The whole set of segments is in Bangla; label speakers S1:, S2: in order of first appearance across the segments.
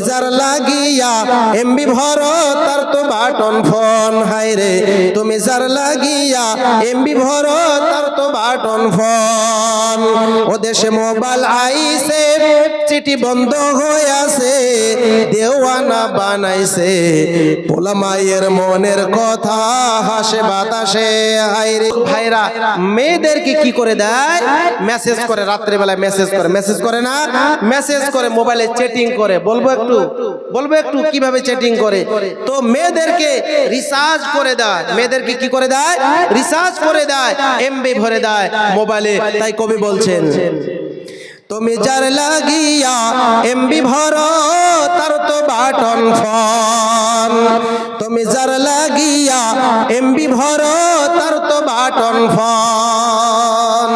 S1: যার লাগিয়া এমবি ভর তার তো বাটন ফোন হাইরে তুমি যার লাগিয়া এমবি ভর বাটন ফোন ও দেশে মোবাইল আইছে, চিঠি বন্ধ হয়ে আছে, দেওয়ানা বানাইছে। পোলা মায়ের মনের কথা হাসে বাতাসে হাইরে ভাইরা, মেয়েদেরকে কি করে দেয়? মেসেজ করে রাত্রে বেলায় মেসেজ করে। মেসেজ করে না? মেসেজ করে মোবাইলে চ্যাটিং করে। বলব একটু? বলব একটু কীভাবে চ্যাটিং করে? তো মেয়েদেরকে রিচার্জ করে দেয়। মেয়েদেরকে কি করে দেয়? রিচার্জ করে দেয়, এমবি ভরে দেয়। মোবাইলে, তাই কবি বলছেন। তুমি যার লাগিয়া এমবি ভর, তার তো বাটন ফোন। তুমি যার লাগিয়া এমবি ভর, তার তো বাটন ফোন।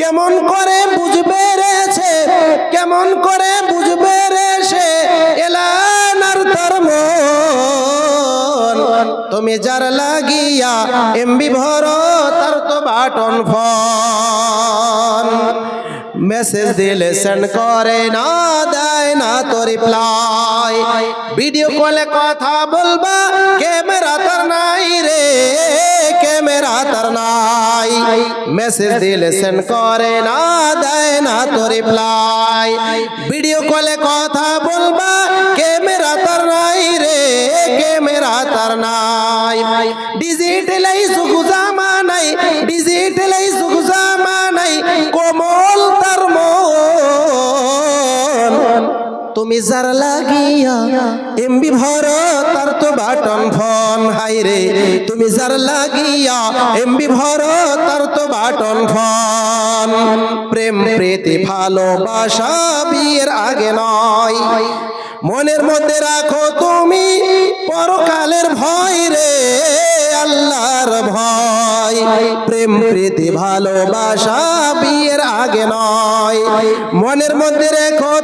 S1: কেমন করে বুঝবে রেছে কেমন করে বুঝবে রে সে এলানার তার মন তুমি যার লাগিয়া এমবি ভর, তার তো বাটন ফোন। মেসেজ দিলে সেন্ড করে, না দেয়, না তো রিপ্লাই ভিডিও কলে কথা বলবা ক্যামেরা তার নাই রে ক্যামেরা তার নাই। মেসেজ দিলে সেন্ড করে, না দেয়, না তো রিপ্লাই নাই। ডিজিটালাই সুখ জামা নাই ডিজিটালাই সুখ জামা নাই কোমল তার তুমি যার লাগিয়া এমবি ভর, তার তো বাটন ফোন। হাই রে, তুমি যার লাগিয়া এমবি ভর, তার তো বাটন ফোন। প্রেম, প্রীতি, ভালোবাসা বিয়ের আগে নয়। মনের মধ্যে রাখো তুমি পরকালের ভয় রে, আল্লাহর ভয়। প্রেম, প্রীতি, ভালোবাসা বিয়ের আগে নয়। মনের মধ্যে রেখো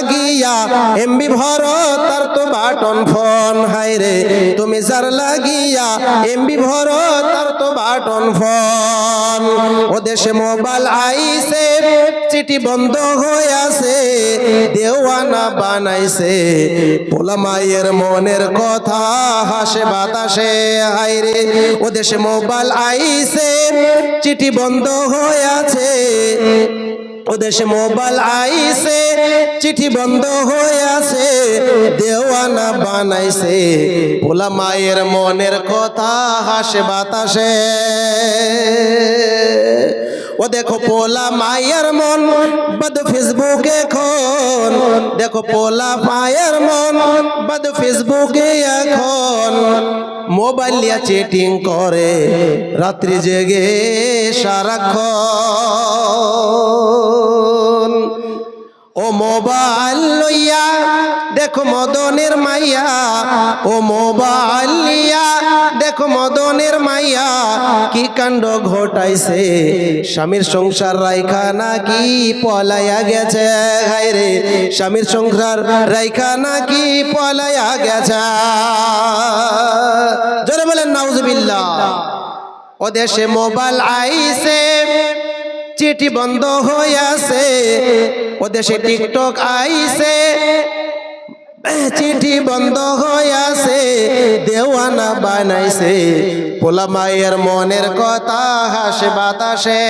S1: লাগিয়া, এমবি ভর তার তো বাটন ফোন হাই রে, তুমি যার লাগিয়া, এমবি ভর তার তো বাটন ফোন। ও দেশে মোবাইল আইছে, চিঠি বন্ধ হয়ে আছে দেওয়ানা বানাইছে। পোলা মায়ের মনের কথা হাসে বাতাসে হাই রে, ও দেশে মোবাইল আইছে, চিঠি বন্ধ হয়ে আছে ও মোবাইল আইছে, চিঠি বন্ধ হয়ে আছে, দেওয়ানা বানাইছে। পোলা মায়ের মনের কথা হাসে বাতাসে। ও দেখো পোলা মায়ের মন, বদ ফেসবুকে এখন। দেখো পোলা মায়ের মন, বদ ফেসবুকে এখন। মোবাইল চেটিং করে, রাত্রি জেগে সারাক্ষণ। মোবাইল লইয়া, দেখো মদনের মাইয়া, ও মোবাইল লিয়া দেখো মদনের মাইয়া, কি কাণ্ড ঘটাইছে? স্বামীর সংসার রাইখা নাকি পলাইয়া গেছে? হায়রে, স্বামীর সংসার রাইখা নাকি পলাইয়া গেছে? জোরে বলেন, নাউজুবিল্লাহ। ও দেশে মোবাইল আইছে। চিঠি বন্ধ হয়ে আছে ও দেশে টিকটক আইছে। চিঠি বন্ধ আছে দেওয়ানা বানাইছে। পোলা মায়ের মনের কথা হাসে বাতাসে।